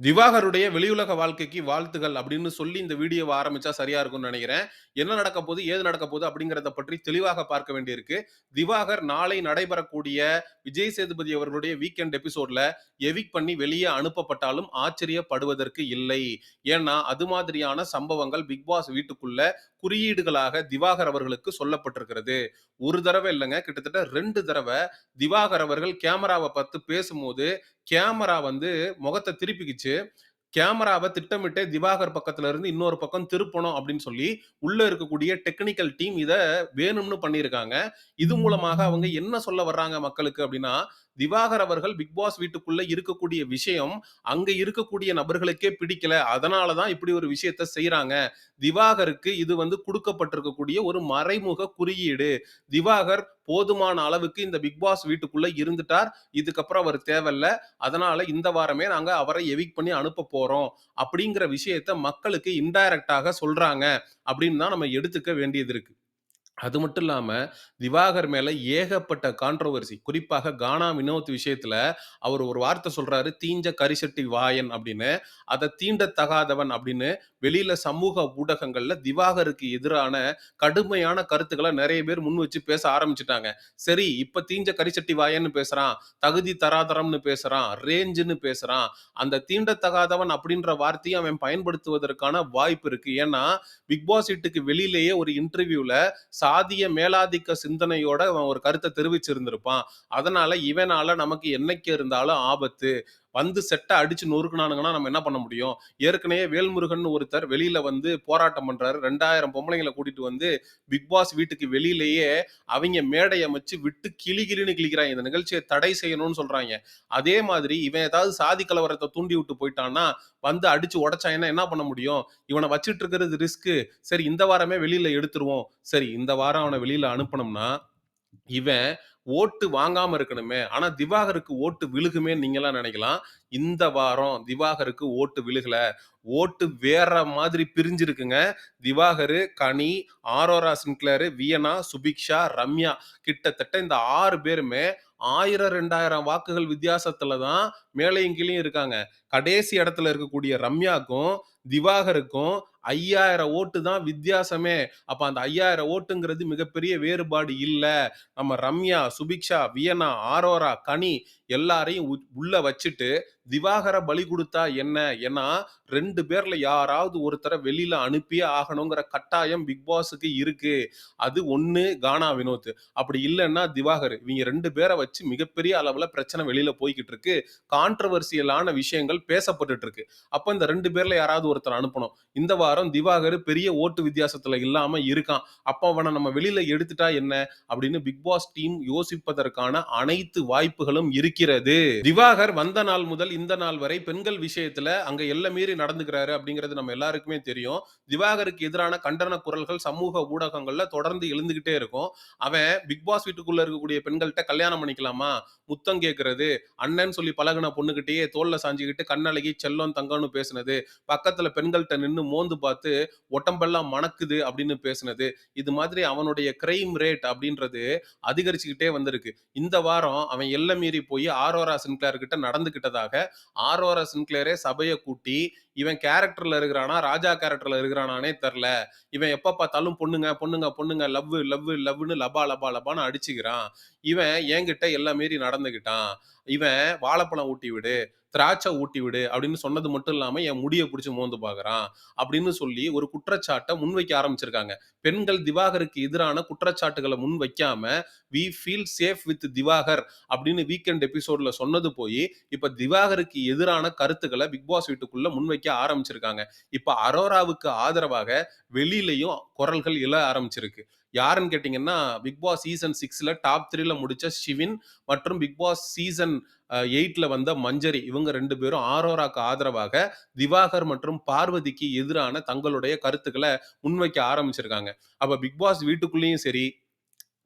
திவாகருடைய வெளியுலக வாழ்க்கைக்கு வாழ்த்துகள் அப்படின்னு சொல்லி இந்த வீடியோவை ஆரம்பிச்சா சரியா இருக்கும்னு நினைக்கிறேன். என்ன நடக்க போகுது, ஏது நடக்க போகுது அப்படிங்கிறத பற்றி தெளிவாக பார்க்க வேண்டியிருக்கு. திவாகர் நாளை நடைபெறக்கூடிய விஜய் சேதுபதி அவர்களுடைய வீக்கெண்ட் எபிசோட்ல எவிக் பண்ணி வெளியே அனுப்பப்பட்டாலும் ஆச்சரியப்படுவதற்கு இல்லை. ஏன்னா, அது மாதிரியான சம்பவங்கள் பிக் பாஸ் வீட்டுக்குள்ள குறியீடுகளாக திவாகர் அவர்களுக்கு சொல்லப்பட்டிருக்கிறது. ஒரு தடவை இல்லைங்க கிட்டத்தட்ட ரெண்டு தடவை திவாகர் அவர்கள் கேமராவை பார்த்து பேசும்போது, கேமரா வந்து முகத்த திருப்பிக்கிச்சு. கேமராவ திட்டமிட்டே திவாகர் பக்கத்துல இருந்து இன்னொரு பக்கம் திருப்பணும் அப்படின்னு சொல்லி, உள்ள இருக்கக்கூடிய டெக்னிக்கல் டீம் இத வேணும்னு பண்ணியிருக்காங்க. இது மூலமாக அவங்க என்ன சொல்ல வர்றாங்க மக்களுக்கு அப்படின்னா, திவாகர் அவர்கள் பிக் பாஸ் வீட்டுக்குள்ள இருக்கக்கூடிய விஷயம், அங்க இருக்கக்கூடிய நபர்களுக்கே பிடிக்கல. அதனால தான் இப்படி ஒரு விஷயத்த செய்யறாங்க திவாகருக்கு இது வந்து கொடுக்கப்பட்டிருக்கக்கூடிய ஒரு மறைமுக குறியீடு. திவாகர் போதுமான அளவுக்கு இந்த பிக் பாஸ் வீட்டுக்குள்ள இருந்துட்டார். இதுக்கப்புறம் அவர் தேவையில்ல. அதனால இந்த வாரமே நாங்க அவரை எவிக் பண்ணி அனுப்ப போறோம். அப்படிங்கிற விஷயத்த மக்களுக்கு இன்டைரக்டாக சொல்றாங்க. அப்படின்னு தான் நம்ம எடுத்துக்க வேண்டியது இருக்கு. அது மட்டும் இல்லாம, திவாகர் மேல ஏகப்பட்ட கான்ட்ரவர்சி குறிப்பாக கானா வினோத் விஷயத்துல அவர் ஒரு வார்த்தை சொல்றாரு, "தீஞ்ச கரிசட்டி வாயன்" அப்படின்னு. அதை தீண்டத்தகாதவன் அப்படின்னு வெளியில சமூக ஊடகங்கள்ல திவாகருக்கு எதிரான கடுமையான கருத்துக்களை நிறைய பேர் முன் வச்சு பேச ஆரம்பிச்சிட்டாங்க சரி, இப்ப தீஞ்ச கரிசட்டி வாயன்னு பேசுறான், தகுதி தராதரம்னு பேசுறான், ரேஞ்சுன்னு பேசுறான். அந்த தீண்டத்தகாதவன் அப்படின்ற வார்த்தையை அவன் பயன்படுத்துவதற்கான வாய்ப்பு இருக்கு. ஏன்னா, பிக் பாஸ் வீட்டுக்கு வெளியிலேயே ஒரு இன்டர்வியூவில் சாதிய மேலாதிக்க சிந்தனையோட அவன் ஒரு கருத்தை தெரிவிச்சிருந்திருப்பான். அதனால இவனால நமக்கு என்னைக்கு இருந்தாலும் ஆபத்து. வந்து செட்டை அடிச்சு நொறுக்குனானுங்கன்னா நம்ம என்ன பண்ண முடியும்? ஏற்கனவே வேல்முருகன்னு ஒருத்தர் வெளியில வந்து போராட்டம் பண்றாரு. ரெண்டாயிரம் பொம்பளைங்களை கூட்டிட்டு வந்து பிக் பாஸ் வீட்டுக்கு வெளியிலேயே அவங்க மேடை அமைச்சு விட்டு கிளி கிளின்னு கிளிக்கிறாங்க இந்த நிகழ்ச்சியை தடை செய்யணும்னு சொல்றாங்க அதே மாதிரி இவன் ஏதாவது சாதி கலவரத்தை தூண்டி விட்டு போயிட்டான்னா, வந்து அடிச்சு உடைச்சாய்ங்கன்னா என்ன பண்ண முடியும்? இவனை வச்சுட்டு இருக்கிறது ரிஸ்க்கு. சரி இந்த வாரமே வெளியில எடுத்துருவோம். சரி இந்த வாரம் அவனை வெளியில அனுப்பணும்னா இவன் ஓட்டு வாங்காம இருக்கணுமே. ஆனா திவாகருக்கு ஓட்டு விழுகுமே நீங்கலாம் நினைக்கலாம் இந்த வாரம் திவாகருக்கு ஓட்டு விழுகல. ஓட்டு வேற மாதிரி பிரிஞ்சிருக்குங்க. திவாகரு, கனி, ஆரோரா சின்க்ளரு வியனா, சுபிக்ஷா, ரம்யா கிட்டத்தட்ட இந்த ஆறு பேருமே 1000, 2000 வாக்குகள் வித்தியாசத்துல தான் மேலையும் கீழயும் இருக்காங்க. கடைசி இடத்துல இருக்கக்கூடிய ரம்யாக்கும், திவாகருக்கும் 5000 ஓட்டு தான் வித்தியாசமே. அப்ப அந்த 5000 ஓட்டுங்கிறது மிகப்பெரிய வேறுபாடு இல்ல. நம்ம ரம்யா, சுபிக்ஷா, வியனா, ஆரோரா, கனி எல்லாரையும் உள்ள வச்சுட்டு திவாகர பலி கொடுத்தா என்ன? ஏன்னா ரெண்டு பேர்ல யாராவது ஒருத்தரை வெளியில அனுப்பியே ஆகணுங்கிற கட்டாயம் பிக் பாஸுக்கு இருக்கு. அது 1 கானா வினோத். அப்படி இல்லைன்னா திவாகர். இவங்க ரெண்டு பேரை வச்சு மிகப்பெரிய அளவுல பிரச்சனை வெளியில போய்கிட்டு இருக்கு. கான்ட்ரவர்சியலான விஷயங்கள் பேசப்பட்டு இருக்கு. அப்ப இந்த ரெண்டு பேர்ல யாராவது ஒருத்தர் அனுப்பணும். இந்த வாரம் திவாகர் பெரிய ஓட்டு வித்தியாசத்துல இல்லாம இருக்கான். அப்ப அவனை நம்ம வெளியில எடுத்துட்டா என்ன? அப்படின்னு பிக் பாஸ் டீம் யோசிப்பதற்கான அனைத்து வாய்ப்புகளும் இருக்கிறது. திவாகர் வந்த நாள் முதல் இந்த நாள் வரை பெண்கள் விஷயத்துல அங்க எல்லை மீறி நடந்துக்கிறாரு அப்படிங்கிறது நம்ம எல்லாருக்குமே தெரியும். திவாகருக்கு எதிரான கண்டன குரல்கள் சமூக ஊடகங்கள்ல தொடர்ந்து எழுந்துகிட்டே இருக்கும். அவன் பிக் பாஸ் வீட்டுக்குள்ள இருக்கக்கூடிய பெண்கள்கிட்ட கல்யாணம் பண்ணிக்கலாமா? முத்தம் கேட்கறது அண்ணன் சொல்லி பழகுன பொண்ணுகிட்டயே தோல்ல சாஞ்சுக்கிட்டு கண்ணழகி, செல்லம், தங்கம்னு பேசுனது, பக்கத்துல பெண்கள்கிட்ட நின்னு மோந்து பார்த்து உடம்பெல்லாம் மணக்குது அப்படின்னு பேசுனது. இது மாதிரி அவனுடைய கிரைம் ரேட் அப்படின்றது அதிகரிச்சுக்கிட்டே வந்திருக்கு. இந்த வாரம் அவன் எல்லை மீறி போய் ஆரோரா சின்க்ளேர் கிட்ட நடந்துக்கிட்டதாக ஆரோரா சின்க்ளேரே சபையை கூட்டி, இவன் கேரக்டர்ல இருக்கிறானா, ராஜா கேரக்டர்ல இருக்கிறானானே தெரில இவன் எப்ப பார்த்தாலும் பொண்ணுங்க, பொண்ணுங்க, பொண்ணுங்க, லவ்வு, லவ் லவ்வுன்னு லபா, லபா, லபான்னு அடிச்சுக்கிறான். இவன் என்கிட்ட எல்லாம் மீறி நடந்துக்கிட்டான். இவன் வாழைப்பழம் ஊட்டி விடு, திராட்சை ஊட்டி விடு அப்படின்னு சொன்னது மட்டும் இல்லாம என் முடிய பிடிச்சி மோந்து பார்க்குறான். அப்படின்னு சொல்லி ஒரு குற்றச்சாட்டை முன்வைக்க ஆரம்பிச்சிருக்காங்க. பெண்கள் திவாகருக்கு எதிரான குற்றச்சாட்டுகளை முன் வைக்காம "we feel safe with Divakar" அப்படின்னு வீக்கெண்ட் எபிசோட்ல சொன்னது போய் இப்ப திவாகருக்கு எதிரான கருத்துக்களை பிக் பாஸ் வீட்டுக்குள்ள முன்வைக்க ஆரம்பிச்சிருக்காங்க. இப்ப அரோராவுக்கு ஆதரவாக வெளியிலையும் குரல்கள் எழ ஆரம்பிச்சிருக்கு. யாருன்னு கேட்டிங்கன்னா பிக் பாஸ் சீசன் சிக்ஸில் டாப் த்ரீல முடித்த ஷிவின் மற்றும் பிக் பாஸ் சீசன் எயிட்டில் வந்த மஞ்சரி. இவங்க ரெண்டு பேரும் ஆரோராக்கு ஆதரவாக திவாகர் மற்றும் பார்வதிக்கு எதிரான தங்களுடைய கருத்துக்களை முன்வைக்க ஆரம்பிச்சிருக்காங்க. அப்போ பிக் பாஸ் வீட்டுக்குள்ளேயும் சரி,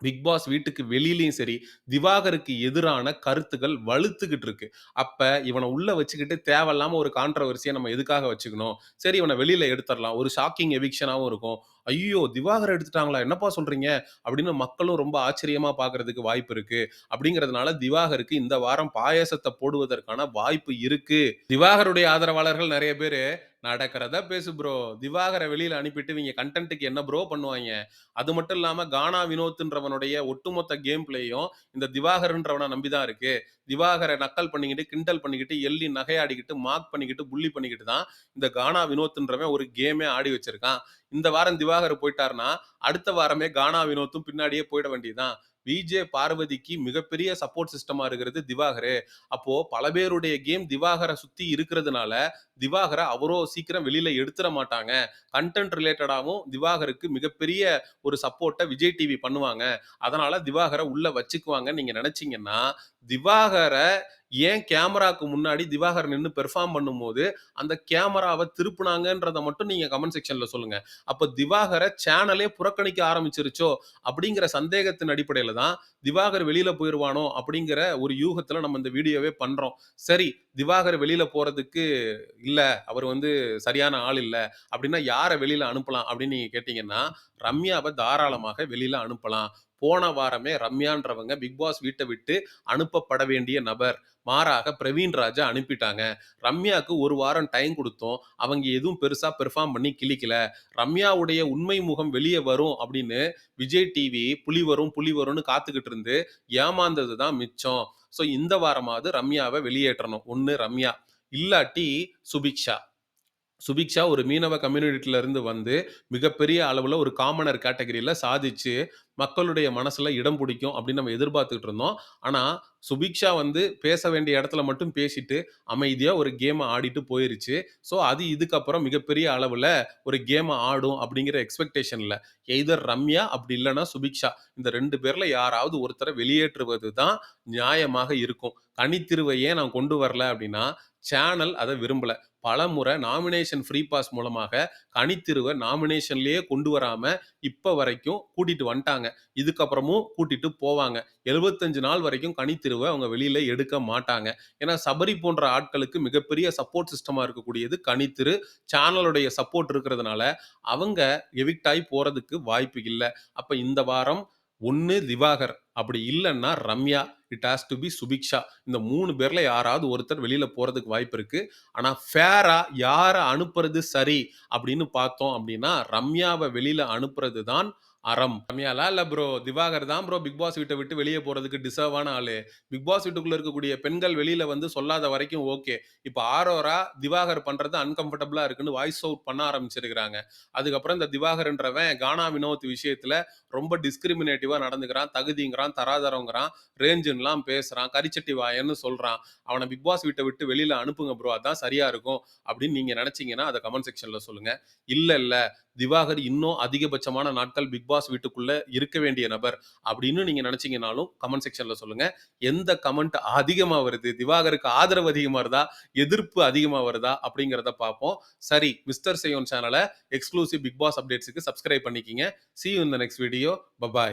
பிக் பாஸ் வீட்டுக்கு வெளியிலையும் சரி, திவாகருக்கு எதிரான கருத்துக்கள் வலுத்துக்கிட்டு இருக்கு. அப்ப இவனை உள்ள வச்சுக்கிட்டு தேவையில்லாம ஒரு கான்ட்ரவர்சியை நம்ம எதுக்காக வச்சுக்கணும்? சரி இவனை வெளியில எடுத்துடலாம் ஒரு ஷாக்கிங் எவிக்ஷனாகவும் இருக்கும். ஐயோ திவாகர் எடுத்துட்டாங்களா? என்னப்பா சொல்றீங்க?" அப்படின்னு மக்களும் ரொம்ப ஆச்சரியமா பார்க்கறதுக்கு வாய்ப்பு இருக்கு. அப்படிங்கிறதுனால திவாகருக்கு இந்த வாரம் பாயாசத்தை போடுவதற்கான வாய்ப்பு இருக்கு. திவாகருடைய ஆதரவாளர்கள் நிறைய பேரு, "நடக்கிறத பேசு ப்ரோ. திவாகரை வெளியில அனுப்பிட்டு இவங்க கண்டென்ட்டுக்கு என்ன ப்ரோ பண்ணுவாங்க அது மட்டும் இல்லாம கானா வினோத்ன்றவனுடைய ஒட்டுமொத்த கேம் பிளேயும் இந்த திவாகர்ன்றவன நம்பி தான் இருக்கு. திவாகரை நக்கல் பண்ணிக்கிட்டு, கிண்டல் பண்ணிக்கிட்டு, எள்ளி நகையாடிக்கிட்டு, மார்க் பண்ணிக்கிட்டு, புள்ளி பண்ணிக்கிட்டு தான் இந்த கானா வினோத்ன்றவன் ஒரு கேமே ஆடி வச்சிருக்கான். இந்த வாரம் திவாகர் போயிட்டாருன்னா அடுத்த வாரமே கானா வினோத்தும் பின்னாடியே போயிட வேண்டியது தான். விஜே பார்வதிக்கு மிகப்பெரிய சப்போர்ட் சிஸ்டமா இருக்கிறது திவாகரே அப்போ பல பேருடைய கேம் திவாகரை சுத்தி இருக்கிறதுனால, திவாகரை அவ்வளோ சீக்கிரம் வெளியில எடுத்துட மாட்டாங்க. கன்டென்ட் ரிலேட்டடாகவும் திவாகருக்கு மிகப்பெரிய ஒரு சப்போர்ட்டை விஜய் டிவி பண்ணுவாங்க. அதனால திவாகரை உள்ள வச்சுக்குவாங்கன்னு நீங்க நினைச்சீங்கன்னா திவாகரை ஏன் கேமராக்கு முன்னாடி திவாகர் நின்று பெர்ஃபார்ம் பண்ணும்போது, அந்த கேமராவை திருப்புனாங்கன்றத மட்டும் நீங்க கமெண்ட் செக்ஷன்ல சொல்லுங்க. அப்ப திவாகரை சேனலே புறக்கணிக்க ஆரம்பிச்சிருச்சோ அப்படிங்கிற சந்தேகத்தின் அடிப்படையில தான், திவாகர் வெளியில போயிருவானோ? அப்படிங்கிற ஒரு யூகத்துல நம்ம இந்த வீடியோவே பண்றோம். சரி, திவாகர் வெளியில போறதுக்கு இல்ல, அவர் வந்து சரியான ஆள் இல்ல. அப்படின்னா யாரை வெளியில அனுப்பலாம்? அப்படின்னு நீங்க கேட்டீங்கன்னா, ரம்யாவை தாராளமாக வெளியில அனுப்பலாம். போன வாரமே ரம்யான்றவங்க பிக் பாஸ் வீட்டை விட்டு அனுப்பப்பட வேண்டிய நபர். மாறாக பிரவீன் ராஜா அனுப்பிட்டாங்க. ரம்யாவுக்கு ஒரு வாரம் டைம் கொடுத்தோம் அவங்க எதுவும் பெருசா பெர்ஃபார்ம் பண்ணி கிழிக்கல. ரம்யாவுடைய உண்மை முகம் வெளியே வரும் அப்படின்னு விஜய் டிவி புலி வரும், புலி வரும்னு காத்துக்கிட்டு இருந்து ஏமாந்தது தான் மிச்சம். ஸோ இந்த வாரமாவது ரம்யாவை வெளியேற்றணும். ஒன்று ரம்யா, இல்லாட்டி சுபிக்ஷா. சுபிக்ஷா ஒரு மீனவ கம்யூனிட்டில இருந்து வந்து, மிகப்பெரிய அளவில் ஒரு காமனர் கேட்டகரியில் சாதிச்சு, மக்களுடைய மனசுல இடம் பிடிக்கும் அப்படின்னு நம்ம எதிர்பார்த்துக்கிட்டு இருந்தோம். ஆனால் சுபிக்ஷா வந்து பேச வேண்டிய இடத்துல மட்டும் பேசிட்டு, அமைதியாக ஒரு கேமை ஆடிட்டு போயிருச்சு. ஸோ அது இதுக்கப்புறம் மிகப்பெரிய அளவில் ஒரு கேமை ஆடும் அப்படிங்கிற எக்ஸ்பெக்டேஷனில் எய்தர் ரம்யா அப்படி இல்லைன்னா சுபிக்ஷா. இந்த ரெண்டு பேரில் யாராவது ஒருத்தரை வெளியேற்றுவது தான் நியாயமாக இருக்கும். கனித்திருவ ஏன் நான் கொண்டு வரல அப்படின்னா, சேனல் அதை விரும்பலை பல பலமுறை நாமினேஷன் ஃப்ரீ பாஸ் மூலமாக கனித்திருவை நாமினேஷன்லேயே கொண்டு வராமல் இப்போ வரைக்கும் கூட்டிகிட்டு வந்துட்டாங்க. இதுக்கப்புறமும் கூட்டிகிட்டு போவாங்க. 75 நாள் வரைக்கும் கனித்திருவை அவங்க வெளியில் எடுக்க மாட்டாங்க. ஏன்னா, சபரி போன்ற ஆட்களுக்கு மிகப்பெரிய சப்போர்ட் சிஸ்டமாக இருக்கக்கூடியது கனித்திரு. சேனலுடைய சப்போர்ட் இருக்கிறதுனால, அவங்க எவிக்ட் ஆகி போகிறதுக்கு வாய்ப்பு இல்லை அப்போ இந்த வாரம் ஒண்ணு திவாகர், அப்படி இல்லைன்னா Ramya, it has to be Subhiksha. இந்த மூணு பேர்ல யாராவது ஒருத்தர் வெளியில போறதுக்கு வாய்ப்பு இருக்கு. ஆனா ஃபேரா யாரை அனுப்புறது சரி அப்படின்னு பார்த்தோம் அப்படின்னா, ரம்யாவ வெளியில அனுப்புறது தான் அறம். ரம்யாலாம் இல்ல ப்ரோ. திவாகர் தான் ப்ரோ பிக் பாஸ் வீட்டை விட்டு வெளியே போறதுக்கு டிசர்வான ஆளு. பிக் பாஸ் வீட்டுக்குள்ள இருக்கக்கூடிய பெண்கள் வெளியில வந்து சொல்லாத வரைக்கும் ஓகே. இப்போ ஆரோரா, திவாகர் பண்றது அன்கம்ஃபர்டபுளா இருக்குன்னு வாய்ஸ் அவுட் பண்ண ஆரம்பிச்சிருக்கிறாங்க அதுக்கப்புறம் இந்த திவாகர்ன்றவன் கானா வினோத் விஷயத்துல ரொம்ப டிஸ்கிரிமினேட்டிவா நடந்துக்கிறான். தகுதிங்கிறான், தராதரங்கிறான் ரேஞ்சுன்னெலாம் பேசுறான். கரிச்சட்டி வாயன்னு சொல்றான். அவனை பிக் பாஸ் வீட்டை விட்டு வெளியில அனுப்புங்க ப்ரோ. அதான் சரியா இருக்கும். அப்படின்னு நீங்க நெனச்சீங்கன்னா, அதை கமெண்ட் செக்ஷன்ல சொல்லுங்க. இல்ல, இல்ல. திவாகர் இன்னும் அதிகபட்சமான நாட்கள் பிக் பாஸ் வீட்டுக்குள்ள இருக்க வேண்டிய நபர். அப்படின்னு நீங்க நினைச்சீங்கனாலும் கமெண்ட் செக்ஷன்ல சொல்லுங்க. எந்த கமெண்ட் அதிகமா வருது? திவாகருக்கு ஆதரவு அதிகமா வருதா? எதிர்ப்பு அதிகமா வருதா? அப்படிங்கிறத பார்ப்போம். சரி, மிஸ்டர் செய்யோன் சேனல எக்ஸ்க்ளூசிவ் பிக் பாஸ் அப்டேட்ஸ்க்கு சப்ஸ்கிரைப் பண்ணிக்கிங்க see you the next video. Bye bye.